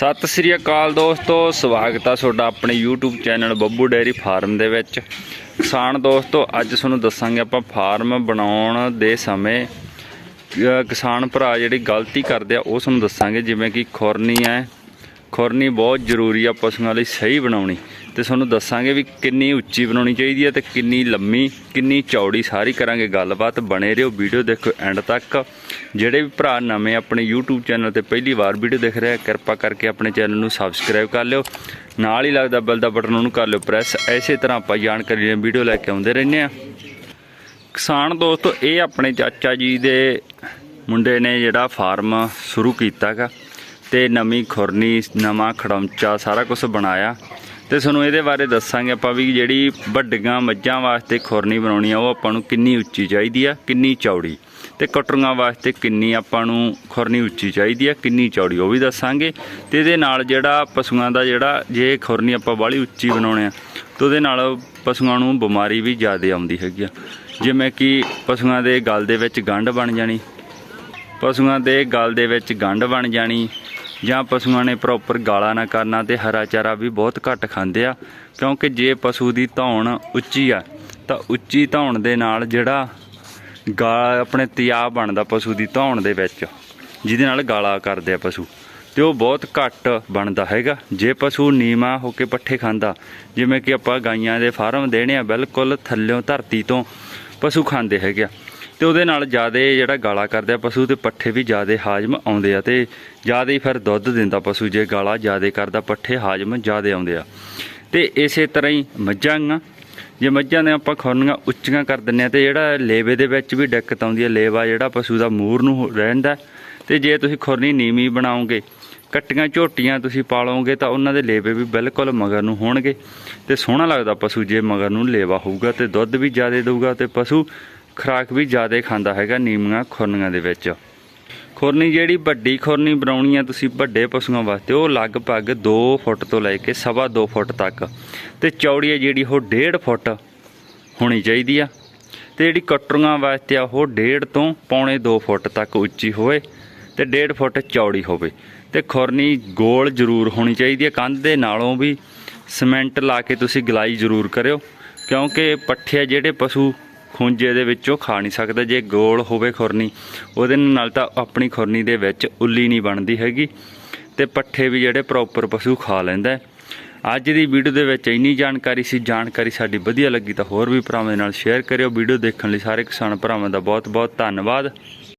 ਸਤਿ ਸ੍ਰੀ ਅਕਾਲ ਦੋਸਤੋ, ਸਵਾਗਤ ਆ ਤੁਹਾਡਾ ਆਪਣੇ YouTube channel Babbu dairy farm ਦੇ ਵਿੱਚ। ਕਿਸਾਨ ਦੋਸਤੋ, ਅੱਜ ਤੁਹਾਨੂੰ ਦੱਸਾਂਗੇ ਆਪਾਂ ਫਾਰਮ ਬਣਾਉਣ ਦੇ ਸਮੇਂ ਕਿਸਾਨ ਭਰਾ ਜਿਹੜੀ ਗਲਤੀ ਕਰਦੇ ਆ, ਉਹ ਤੁਹਾਨੂੰ ਦੱਸਾਂਗੇ, ਜਿਵੇਂ ਕਿ ਖੁਰਨੀ ਹੈ। ਖੁਰਨੀ ਬਹੁਤ ਜ਼ਰੂਰੀ ਆ ਪਸ਼ੂਆਂ ਲਈ, ਸਹੀ ਬਣਾਉਣੀ। ਤੇ ਤੁਹਾਨੂੰ ਦੱਸਾਂਗੇ ਵੀ ਕਿੰਨੀ ਉੱਚੀ ਬਣਾਉਣੀ ਚਾਹੀਦੀ ਹੈ ਤੇ ਕਿੰਨੀ ਲੰਮੀ, ਕਿੰਨੀ ਚੌੜੀ ਸਾਰੀ ਕਰਾਂਗੇ ਗੱਲਬਾਤ। ਬਣੇ ਰਹੋ ਵੀਡੀਓ ਦੇਖੋ ਐਂਡ ਤੱਕ। ਜਿਹੜੇ ਵੀ ਭਰਾ ਨਵੇਂ ਆਪਣੇ YouTube ਚੈਨਲ ਤੇ ਪਹਿਲੀ ਵਾਰ ਵੀਡੀਓ ਦੇਖ ਰਹੇ ਆ, ਕਿਰਪਾ ਕਰਕੇ ਆਪਣੇ ਚੈਨਲ ਨੂੰ ਸਬਸਕ੍ਰਾਈਬ ਕਰ ਲਿਓ। ਨਾਲ ਹੀ ਲੱਗਦਾ ਬੈਲ ਦਾ ਬਟਨ ਉਹਨੂੰ ਕਰ ਲਿਓ ਪ੍ਰੈਸ ਐਸੇ ਤਰ੍ਹਾਂ ਆਪਾਂ ਜਾਣਕਾਰੀ ਦੀਆਂ ਵੀਡੀਓ ਲੈ ਕੇ ਆਉਂਦੇ ਰਹਿੰਦੇ ਆ। ਕਿਸਾਨ ਦੋਸਤੋ, ਇਹ ਆਪਣੇ ਚਾਚਾ ਜੀ ਦੇ ਮੁੰਡੇ ਨੇ ਜਿਹੜਾ ਫਾਰਮ ਸ਼ੁਰੂ ਕੀਤਾਗਾ ਤੇ ਨਵੀਂ ਖੁਰਨੀ, ਨਵਾਂ ਖੜਮਚਾ ਸਾਰਾ ਕੁਝ ਬਣਾਇਆ। ਤੇ ਤੁਹਾਨੂੰ ਇਹਦੇ ਬਾਰੇ ਦੱਸਾਂਗੇ ਆਪਾਂ ਵੀ ਜਿਹੜੀ ਵੱਡੀਆਂ ਮੱਝਾਂ ਵਾਸਤੇ ਖੁਰਨੀ ਬਣਾਉਣੀ ਆ, ਉਹ ਆਪਾਂ ਨੂੰ ਕਿੰਨੀ ਉੱਚੀ ਚਾਹੀਦੀ ਆ, ਕਿੰਨੀ ਚੌੜੀ। ਤੇ ਕਟਰੀਆਂ ਵਾਸਤੇ ਕਿੰਨੀ ਆਪਾਂ ਨੂੰ ਖੁਰਨੀ ਉੱਚੀ ਚਾਹੀਦੀ ਆ, ਕਿੰਨੀ ਚੌੜੀ, ਉਹ ਵੀ ਦੱਸਾਂਗੇ। ਤੇ ਇਹਦੇ ਨਾਲ ਜਿਹੜਾ ਪਸ਼ੂਆਂ ਦਾ ਜਿਹੜਾ, ਜੇ ਖੁਰਨੀ ਆਪਾਂ ਬਾਹਲੀ ਉੱਚੀ ਬਣਾਉਣੇ ਆ, ਤਾਂ ਉਹਦੇ ਨਾਲ ਪਸ਼ੂਆਂ ਨੂੰ ਬਿਮਾਰੀ ਵੀ ਜ਼ਿਆਦਾ ਆਉਂਦੀ ਹੈਗੀ ਆ। ਜਿਵੇਂ ਕਿ ਪਸ਼ੂਆਂ ਦੇ ਗਲ ਦੇ ਵਿੱਚ ਗੰਢ ਬਣ ਜਾਣੀ, ਪਸ਼ੂਆਂ ਦੇ ਗਲ ਦੇ ਵਿੱਚ ਗੰਢ ਬਣ ਜਾਣੀ ਜਾਂ ਪਸ਼ੂਆਂ ਨੇ ਪ੍ਰੋਪਰ ਗਾਲਾ ਨਾ ਕਰਨਾ ਤੇ ਹਰਾ ਚਾਰਾ ਵੀ ਬਹੁਤ ਘੱਟ ਖਾਂਦੇ ਆ, ਕਿਉਂਕਿ ਜੇ ਪਸ਼ੂ ਦੀ ਧੌਣ ਉੱਚੀ ਆ, ਤਾਂ ਉੱਚੀ ਧੌਣ ਦੇ ਨਾਲ ਜਿਹੜਾ ਗਾਲ ਆਪਣੇ ਤਿਆਬ ਬਣਦਾ ਪਸ਼ੂ ਦੀ ਧੌਣ ਦੇ ਵਿੱਚ, ਜਿਹਦੇ ਨਾਲ ਗਾਲਾ ਕਰਦੇ ਆ ਪਸ਼ੂ, ਤੇ ਉਹ ਬਹੁਤ ਘੱਟ ਬਣਦਾ ਹੈਗਾ। ਜੇ ਪਸ਼ੂ ਨੀਵਾ ਹੋ ਕੇ ਪੱਠੇ ਖਾਂਦਾ, ਜਿਵੇਂ ਕਿ ਆਪਾਂ ਗਾਈਆਂ ਦੇ ਫਾਰਮ ਦੇਣੇ ਆ, ਬਿਲਕੁਲ ਥੱਲਿਓਂ ਧਰਤੀ ਤੋਂ ਪਸ਼ੂ ਖਾਂਦੇ ਹੈਗੇ ਆ। ਤੇ ਉਹਦੇ ਨਾਲ ਜ਼ਿਆਦਾ ਜਿਹੜਾ ਗਾਲਾ ਕਰਦੇ ਆ ਪਸ਼ੂ ਤੇ ਪੱਠੇ ਵੀ ਜ਼ਿਆਦਾ ਹਾਜ਼ਮ ਆਉਂਦੇ ਆ ਤੇ ਜ਼ਿਆਦਾ ਹੀ ਫਿਰ ਦੁੱਧ ਦਿੰਦਾ ਪਸ਼ੂ, ਜੇ ਗਾਲਾ ਜ਼ਿਆਦਾ ਕਰਦਾ ਪੱਠੇ ਹਾਜ਼ਮ ਜ਼ਿਆਦਾ ਆਉਂਦੇ ਆ। ਤੇ ਇਸੇ ਤਰ੍ਹਾਂ ਹੀ ਮੱਝਾਂ ਆ ਜੇ ਮੱਝਾਂ ਦੇ ਆਪਾਂ ਖੁਰਨੀਆਂ ਉੱਚੀਆਂ ਕਰ ਦਿੰਨੇ ਆ ਤੇ ਜਿਹੜਾ ਲੇਵੇ ਦੇ ਵਿੱਚ ਵੀ ਦਿੱਕਤ ਆਉਂਦੀ ਹੈ ਲੇਵਾ ਜਿਹੜਾ ਪਸ਼ੂ ਦਾ ਮੂਰ ਨੂੰ ਰਹਿੰਦਾ, ਤੇ ਜੇ ਤੁਸੀਂ ਖੁਰਨੀ ਨੀਵੀਂ ਬਣਾਓਗੇ, ਕੱਟੀਆਂ ਝੋਟੀਆਂ ਤੁਸੀਂ ਪਾਲੋਗੇ ਤਾਂ ਉਹਨਾਂ ਦੇ ਲੇਵੇ ਵੀ ਬਿਲਕੁਲ ਮਗਰ ਨੂੰ ਹੋਣਗੇ। ਤੇ ਸੋਹਣਾ ਲੱਗਦਾ ਪਸ਼ੂ ਜੇ ਮਗਰ ਨੂੰ ਲੇਵਾ ਹੋਊਗਾ ਤੇ ਦੁੱਧ ਵੀ ਜ਼ਿਆਦਾ ਦੇਊਗਾ ਤੇ ਪਸ਼ੂ ਖੁਰਾਕ ਵੀ ਜ਼ਿਆਦਾ ਖਾਂਦਾ ਹੈਗਾ ਨੀਵੀਆਂ ਖੁਰਨੀਆਂ ਦੇ ਵਿੱਚ। ਖੁਰਨੀ ਜਿਹੜੀ ਵੱਡੀ ਖੁਰਨੀ ਬਣਾਉਣੀ ਆ ਤੁਸੀਂ ਵੱਡੇ ਪਸ਼ੂਆਂ ਵਾਸਤੇ, ਉਹ ਲਗਭਗ 2 ਫੁੱਟ ਤੋਂ ਲੈ ਕੇ ਸਵਾ 2 ਫੁੱਟ ਤੱਕ। ਤੇ ਚੌੜੀ ਆ ਜਿਹੜੀ ਉਹ 1.5 ਫੁੱਟ ਹੋਣੀ ਚਾਹੀਦੀ ਆ। ਤੇ ਜਿਹੜੀ ਕਟਰੀਆਂ ਵਾਸਤੇ ਆ ਉਹ 1.5 ਤੋਂ ਪੌਣੇ 2 ਫੁੱਟ ਤੱਕ ਉੱਚੀ ਹੋਵੇ ਤੇ 1.5 ਫੁੱਟ ਚੌੜੀ ਹੋਵੇ। ਤੇ ਖੁਰਨੀ ਗੋਲ ਜ਼ਰੂਰ ਹੋਣੀ ਚਾਹੀਦੀ ਹੈ ਕੰਧ ਦੇ ਨਾਲੋਂ ਵੀ। ਸੀਮੈਂਟ ਲਾ ਕੇ ਤੁਸੀਂ ਗਲਾਈ ਜ਼ਰੂਰ ਕਰਿਓ, ਕਿਉਂਕਿ ਪੱਠੇ ਜਿਹੜੇ ਪਸ਼ੂ ਖੁੰਝੇ ਦੇ ਵਿੱਚੋਂ ਖਾ ਨਹੀਂ ਸਕਦਾ, ਜੇ ਗੋਲ ਹੋਵੇ ਖੁਰਨੀ, ਉਹਦੇ ਨਾਲ ਤਾਂ ਆਪਣੀ ਖੁਰਨੀ ਦੇ ਵਿੱਚ ਉੱਲੀ ਨਹੀਂ ਬਣਦੀ ਹੈਗੀ ਤੇ ਪੱਠੇ ਵੀ ਜਿਹੜੇ ਪ੍ਰੋਪਰ ਪਸ਼ੂ ਖਾ ਲੈਂਦਾ ਅੱਜ ਦੀ ਵੀਡੀਓ ਦੇ ਵਿੱਚ ਇੰਨੀ ਜਾਣਕਾਰੀ ਸੀ, ਜਾਣਕਾਰੀ ਸਾਡੀ ਵਧੀਆ ਲੱਗੀ ਤਾਂ ਹੋਰ ਵੀ ਭਰਾਵਾਂ ਦੇ ਨਾਲ ਸ਼ੇਅਰ ਕਰਿਓ। ਵੀਡੀਓ ਦੇਖਣ ਲਈ ਸਾਰੇ ਕਿਸਾਨ ਭਰਾਵਾਂ ਦਾ ਬਹੁਤ ਬਹੁਤ ਧੰਨਵਾਦ।